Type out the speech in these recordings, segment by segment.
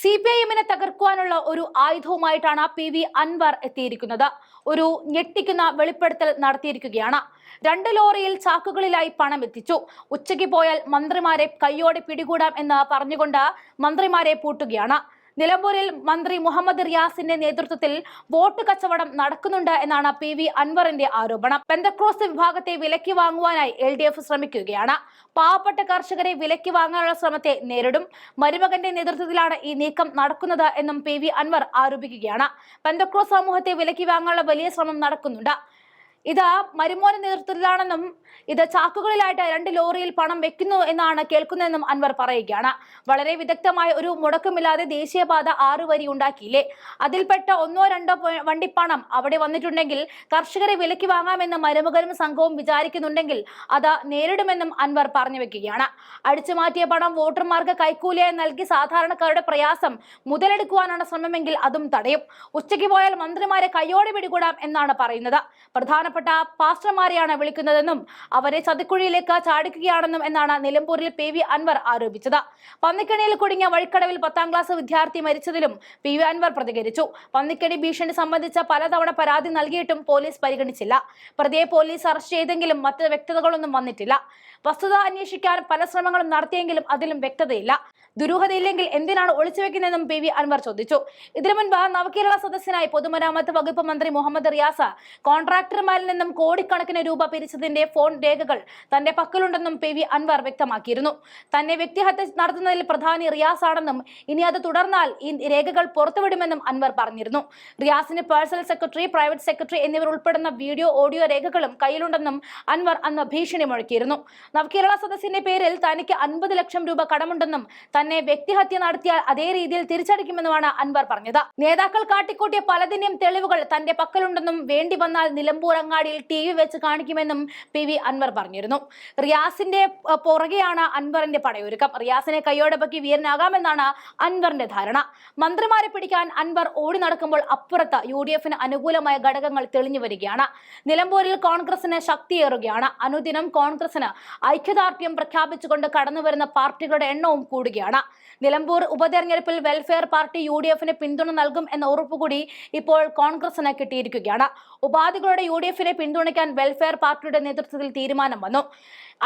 C P I എമ്മിനെ തകർക്കുവാനുള്ള ഒരു ആയുധവുമായിട്ടാണ് P V Anwar എത്തിയിരിക്കുന്നത്. ഒരു ഞെട്ടിക്കുന്ന വെളിപ്പെടുത്തൽ നടത്തിയിരിക്കുകയാണ്. രണ്ട് ലോറിയിൽ ചാക്കുകളിലായി പണം എത്തിച്ചു. ഉച്ചയ്ക്ക് പോയാൽ മന്ത്രിമാരെ കൈയോടെ പിടികൂടാം എന്ന് പറഞ്ഞുകൊണ്ട് മന്ത്രിമാരെ പൂട്ടുകയാണ്. നിലമ്പൂരിൽ മന്ത്രി മുഹമ്മദ് റിയാസിന്റെ നേതൃത്വത്തിൽ വോട്ട് കച്ചവടം നടക്കുന്നുണ്ട് എന്നാണ് പി വി അൻവറിന്റെ ആരോപണം. പെന്തക്രോസ് വിഭാഗത്തെ വിലക്കി വാങ്ങുവാനായി എൽ ഡി എഫ് ശ്രമിക്കുകയാണ്. പാവപ്പെട്ട കർഷകരെ വിലക്കി വാങ്ങാനുള്ള ശ്രമത്തെ നേരിടും. മരുമകന്റെ നേതൃത്വത്തിലാണ് ഈ നീക്കം നടക്കുന്നത് എന്നും പി വി അൻവർ ആരോപിക്കുകയാണ്. പെന്തക്രോസ് സമൂഹത്തെ വിലക്കി വാങ്ങാനുള്ള വലിയ ശ്രമം നടക്കുന്നുണ്ട്. ഇത് മരുമോന നേതൃത്വത്തിലാണെന്നും ഇത് ചാക്കുകളിലായിട്ട് രണ്ട് ലോറിയിൽ പണം വെക്കുന്നു എന്നാണ് കേൾക്കുന്നതെന്നും അൻവർ പറയുകയാണ്. വളരെ വിദഗ്ധമായ ഒരു മുടക്കമില്ലാതെ ദേശീയപാത ആറു വരി ഉണ്ടാക്കിയില്ലേ? അതിൽപ്പെട്ട ഒന്നോ രണ്ടോ വണ്ടി പണം അവിടെ വന്നിട്ടുണ്ടെങ്കിൽ കർഷകരെ വിലയ്ക്ക് വാങ്ങാമെന്ന് മരുമകനും സംഘവും വിചാരിക്കുന്നുണ്ടെങ്കിൽ അത് നേരിടുമെന്നും അൻവർ പറഞ്ഞു വെക്കുകയാണ്. അടിച്ചു മാറ്റിയ പണം വോട്ടർമാർക്ക് കൈക്കൂലിയായി നൽകി സാധാരണക്കാരുടെ പ്രയാസം മുതലെടുക്കുവാനാണ് ശ്രമമെങ്കിൽ അതും തടയും. ഉച്ചയ്ക്ക് പോയാൽ മന്ത്രിമാരെ കയ്യോടെ പിടികൂടാം എന്നാണ് പറയുന്നത്. പ്രധാനപ്പെട്ട പാസ്റ്റർമാരെയാണ് വിളിക്കുന്നതെന്നും അവരെ ചതിക്കുഴിയിലേക്ക് ചാടിക്കുകയാണെന്നും എന്നാണ് നിലമ്പൂരിൽ പി വി അൻവർ ആരോപിച്ചത്. പന്നിക്കണിയിൽ കുടുങ്ങിയ വഴിക്കടവിൽ പത്താം ക്ലാസ് വിദ്യാർത്ഥി മരിച്ചതിലും പി വി അൻവർ പ്രതികരിച്ചു. പന്നിക്കണി ഭീഷണി സംബന്ധിച്ച പലതവണ പരാതി നൽകിയിട്ടും പോലീസ് പരിഗണിച്ചില്ല. പ്രതിയെ പോലീസ് അറസ്റ്റ് ചെയ്തെങ്കിലും മറ്റ് വ്യക്തതകളൊന്നും വന്നിട്ടില്ല. വസ്തുത അന്വേഷിക്കാൻ പല ശ്രമങ്ങളും നടത്തിയെങ്കിലും അതിലും വ്യക്തതയില്ല. ദുരൂഹതയില്ലെങ്കിൽ എന്തിനാണ് ഒളിച്ചുവെക്കുന്നതെന്നും പി വി അൻവർ ചോദിച്ചു. ഇതിനു മുൻപ് നവകേരള സദസ്സിനായി പൊതുമരാമത്ത് വകുപ്പ് മന്ത്രി മുഹമ്മദ് റിയാസ കോൺട്രാക്ടർമാരിൽ നിന്നും കോടിക്കണക്കിന് രൂപ പിരിച്ചതിന്റെ ഫോൺ രേഖകൾ തന്റെ പക്കലുണ്ടെന്നും പി വി അൻവർ വ്യക്തമാക്കിയിരുന്നു. തന്നെ വ്യക്തിഹത്യ നടത്തുന്നതിൽ പ്രധാനി റിയാസ് ആണെന്നും ഇനി അത് തുടർന്നാൽ ഈ രേഖകൾ പുറത്തുവിടുമെന്നും അൻവർ പറഞ്ഞിരുന്നു. റിയാസിന് പേഴ്സണൽ സെക്രട്ടറി പ്രൈവറ്റ് സെക്രട്ടറി എന്നിവർ ഉൾപ്പെടുന്ന വീഡിയോ ഓഡിയോ രേഖകളും കയ്യിലുണ്ടെന്നും അൻവർ അന്ന് ഭീഷണി മുഴക്കിയിരുന്നു നവകേരള സദസ്സിന്റെ പേരിൽ തനിക്ക് അൻപത് ലക്ഷം രൂപ കടമുണ്ടെന്നും തന്നെ വ്യക്തിഹത്യ നടത്തിയാൽ അതേ രീതിയിൽ തിരിച്ചടിക്കുമെന്നുമാണ് അൻവർ പറഞ്ഞത്. നേതാക്കൾ കാട്ടിക്കൂട്ടിയ പലതിന്റെയും തെളിവുകൾ തന്റെ പക്കലുണ്ടെന്നും വേണ്ടി വന്നാൽ നിലമ്പൂർ അങ്ങാടിയിൽ ടി വി വെച്ച് കാണിക്കുമെന്നും പി വി അൻവർ പറഞ്ഞിരുന്നു. റിയാസിന്റെ പുറകെയാണ് അൻവറിന്റെ പടയൊരുക്കം. റിയാസിനെ കൈയോടെ പക്കി വീരനാകാമെന്നാണ് അൻവറിന്റെ ധാരണ. മന്ത്രിമാരെ പിടിക്കാൻ അൻവർ ഓടി നടക്കുമ്പോൾ അപ്പുറത്ത് യു ഡി എഫിന് അനുകൂലമായ ഘടകങ്ങൾ തെളിഞ്ഞു വരികയാണ്. നിലമ്പൂരിൽ കോൺഗ്രസിന് ശക്തിയേറുകയാണ്. അനുദിനം കോൺഗ്രസിന് ഐക്യദാർഢ്യം പ്രഖ്യാപിച്ചുകൊണ്ട് കടന്നുവരുന്ന പാർട്ടികളുടെ എണ്ണവും കൂടുകയാണ്. നിലമ്പൂർ ഉപതെരഞ്ഞെടുപ്പിൽ വെൽഫെയർ പാർട്ടി യു ഡി എഫിന് പിന്തുണ നൽകും എന്ന ഉറപ്പുകൂടി ഇപ്പോൾ കോൺഗ്രസിന് കിട്ടിയിരിക്കുകയാണ്. ഉപാധികളുടെ യു ഡി എഫിനെ പിന്തുണയ്ക്കാൻ വെൽഫെയർ പാർട്ടിയുടെ നേതൃത്വത്തിൽ തീരുമാനം വന്നു.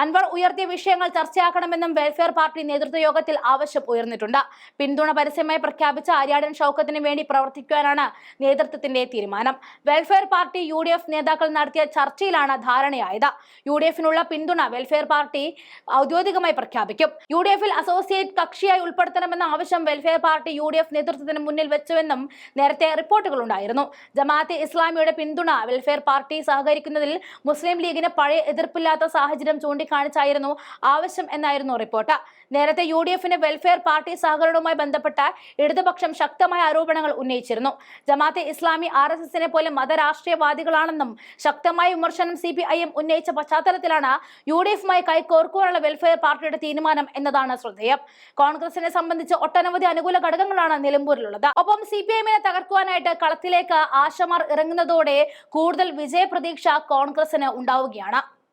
അൻവർ ഉയർത്തിയ വിഷയങ്ങൾ ചർച്ചയാക്കണമെന്നും വെൽഫെയർ പാർട്ടി നേതൃത്വ യോഗത്തിൽ ആവശ്യം ഉയർന്നിട്ടുണ്ട്. പിന്തുണ പരസ്യമായി പ്രഖ്യാപിച്ച ആര്യാടൻ ഷൗക്കത്തിന് വേണ്ടി പ്രവർത്തിക്കാനാണ് നേതൃത്വത്തിന്റെ തീരുമാനം. വെൽഫെയർ പാർട്ടി യു നേതാക്കൾ നടത്തിയ ചർച്ചയിലാണ് ധാരണയായത്. യു പിന്തുണ വെൽഫെയർ പാർട്ടി ഔദ്യോഗികമായി പ്രഖ്യാപിക്കും. യു ഡി എഫിൽ അസോസിയേറ്റ് കക്ഷിയായി ഉൾപ്പെടുത്തണമെന്ന ആവശ്യം welfare party U D F നേതൃത്വത്തിന് മുന്നിൽ വെച്ചുവെന്നും നേരത്തെ റിപ്പോർട്ടുകൾ ഉണ്ടായിരുന്നു. ജമാഅത്തെ ഇസ്ലാമിയുടെ പിന്തുണ വെൽഫെയർ പാർട്ടി സഹകരിക്കുന്നതിൽ മുസ്ലിം ലീഗിന് പഴയ എതിർപ്പില്ലാത്ത സാഹചര്യം ചൂണ്ടിക്കാണിച്ചായിരുന്നു ആവശ്യം എന്നായിരുന്നു റിപ്പോർട്ട്. നേരത്തെ യു ഡി എഫിന് വെൽഫെയർ പാർട്ടി സഹകരണവുമായി ബന്ധപ്പെട്ട ഇടതുപക്ഷം ശക്തമായ ആരോപണങ്ങൾ ഉന്നയിച്ചിരുന്നു. ജമാഅത്തെ ഇസ്ലാമി ആർ എസ് എസിനെ പോലെ മതരാഷ്ട്രീയവാദികളാണെന്നും ശക്തമായ വിമർശനം സി പി ഐ എം ഉന്നയിച്ച പശ്ചാത്തലത്തിലാണ് യു ഡി എഫുമായി കൈകോർക്കുവാനുള്ള വെൽഫെയർ പാർട്ടിയുടെ തീരുമാനം എന്നതാണ് ശ്രദ്ധേയം. കോൺഗ്രസിനെ സംബന്ധിച്ച് ഒട്ടനവധി അനുകൂല ഘടകങ്ങളാണ് നിലമ്പൂരിലുള്ളത്. ഒപ്പം സി പി എമ്മിനെ തകർക്കുവാനായിട്ട് കളത്തിലേക്ക് ആശമാർ ഇറങ്ങുന്നതോടെ കൂടുതൽ വിജയപ്രതീക്ഷ കോൺഗ്രസിന് ഉണ്ടാവുകയാണ്.